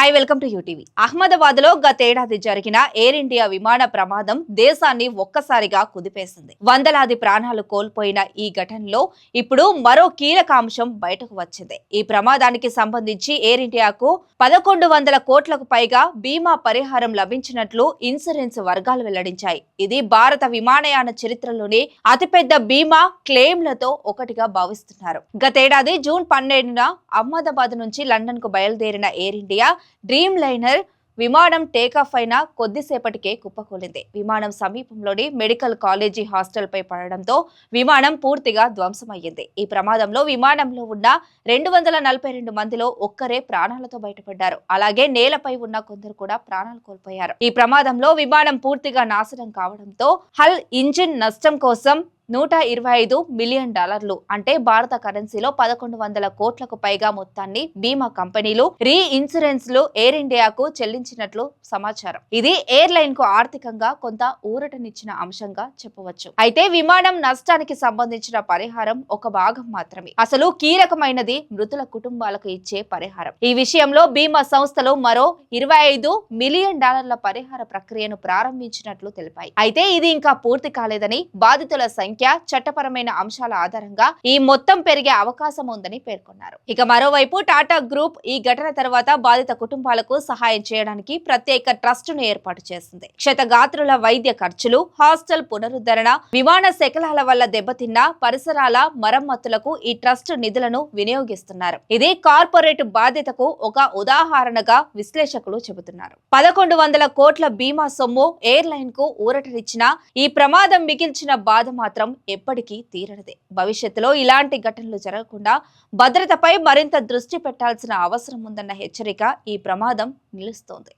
High welcome to UTV అహ్మదాబాద్లో గతేడాది జరిగిన ఎయిర్ ఇండియా విమాన ప్రమాదం దేశాన్ని ఒక్కసారిగా కుదిపేసింది. వందలాది ప్రాణాలు కోల్పోయిన ఈ ఘటనలో ఇప్పుడు మరో కీలక అంశం బయటకు వచ్చింది. ఈ ప్రమాదానికి సంబంధించి ఎయిర్ ఇండియాకు పదకొండు వందల కోట్లకు పైగా బీమా పరిహారం లభించినట్లు ఇన్సూరెన్స్ వర్గాలు వెల్లడించాయి. ఇది భారత విమానయాన చరిత్రలోనే అతిపెద్ద బీమా క్లెయిమ్లతో ఒకటిగా భావిస్తున్నారు. గతేడాది జూన్ పన్నెండున అహ్మదాబాద్ నుంచి లండన్కు బయలుదేరిన ఎయిర్ ఇండియా డ్రీమ్ లైనర్ విమానం టేకాఫ్ అయిన కొద్దిసేపటికే కుప్పకూలింది. విమానం సమీపంలోని మెడికల్ కాలేజీ హాస్టల్పై పడడంతో విమానం పూర్తిగా ధ్వంసమయ్యింది. ఈ ప్రమాదంలో విమానంలో ఉన్న రెండు వందల నలభై రెండు మందిలో ఒక్కరే ప్రాణాలతో బయటపడ్డారు. అలాగే నేలపై ఉన్న కొందరు కూడా ప్రాణాలు కోల్పోయారు. ఈ ప్రమాదంలో విమానం పూర్తిగా నాశనం కావడంతో హల్ ఇంజిన్ నష్టం కోసం నూట ఇరవై ఐదు మిలియన్ డాలర్లు అంటే భారత కరెన్సీలో పదకొండు వందల కోట్లకు పైగా మొత్తాన్ని బీమా కంపెనీలు రీ ఇన్సూరెన్స్లు ఎయిర్ ఇండియాకు చెల్లించినట్లు సమాచారం. ఇది ఎయిర్ లైన్కు ఆర్థికంగా కొంత ఊరటనిచ్చిన అంశంగా చెప్పవచ్చు. అయితే విమానం నష్టానికి సంబంధించిన పరిహారం ఒక భాగం మాత్రమే. అసలు కీలకమైనది మృతుల కుటుంబాలకు ఇచ్చే పరిహారం. ఈ విషయంలో బీమా సంస్థలు మరో ఇరవై ఐదు మిలియన్ డాలర్ల పరిహార ప్రక్రియను ప్రారంభించినట్లు తెలిపాయి. అయితే ఇది ఇంకా పూర్తి కాలేదని బాధితుల సంఖ్య చట్టపరమైన అంశాల ఆధారంగా ఈ మొత్తం పెరిగే అవకాశం ఉందని పేర్కొన్నారు. ఇక మరోవైపు టాటా గ్రూప్ ఈ ఘటన తర్వాత బాధిత కుటుంబాలకు సహాయం చేయడానికి ప్రత్యేక ట్రస్ట్ను ఏర్పాటు చేసింది. క్షతగాత్రుల వైద్య ఖర్చులు హాస్టల్ పునరుద్ధరణ విమాన శకలాల వల్ల దెబ్బతిన్న పరిసరాల మరమ్మతులకు ఈ ట్రస్ట్ నిధులను వినియోగిస్తున్నారు. ఇది కార్పొరేట్ బాధ్యతకు ఒక ఉదాహరణగా విశ్లేషకులు చెబుతున్నారు. పదకొండు వందల కోట్ల బీమా సొమ్ము ఎయిర్ లైన్కు ఊరటనిచ్చిన ఈ ప్రమాదం మిగిల్చిన బాధ మాత్రం ఎప్పటికీ తీరనిదే. భవిష్యత్తులో ఇలాంటి ఘటనలు జరగకుండా భద్రతపై మరింత దృష్టి పెట్టాల్సిన అవసరం ఉందన్న హెచ్చరిక ఈ ప్రమాదం నిలుస్తోంది.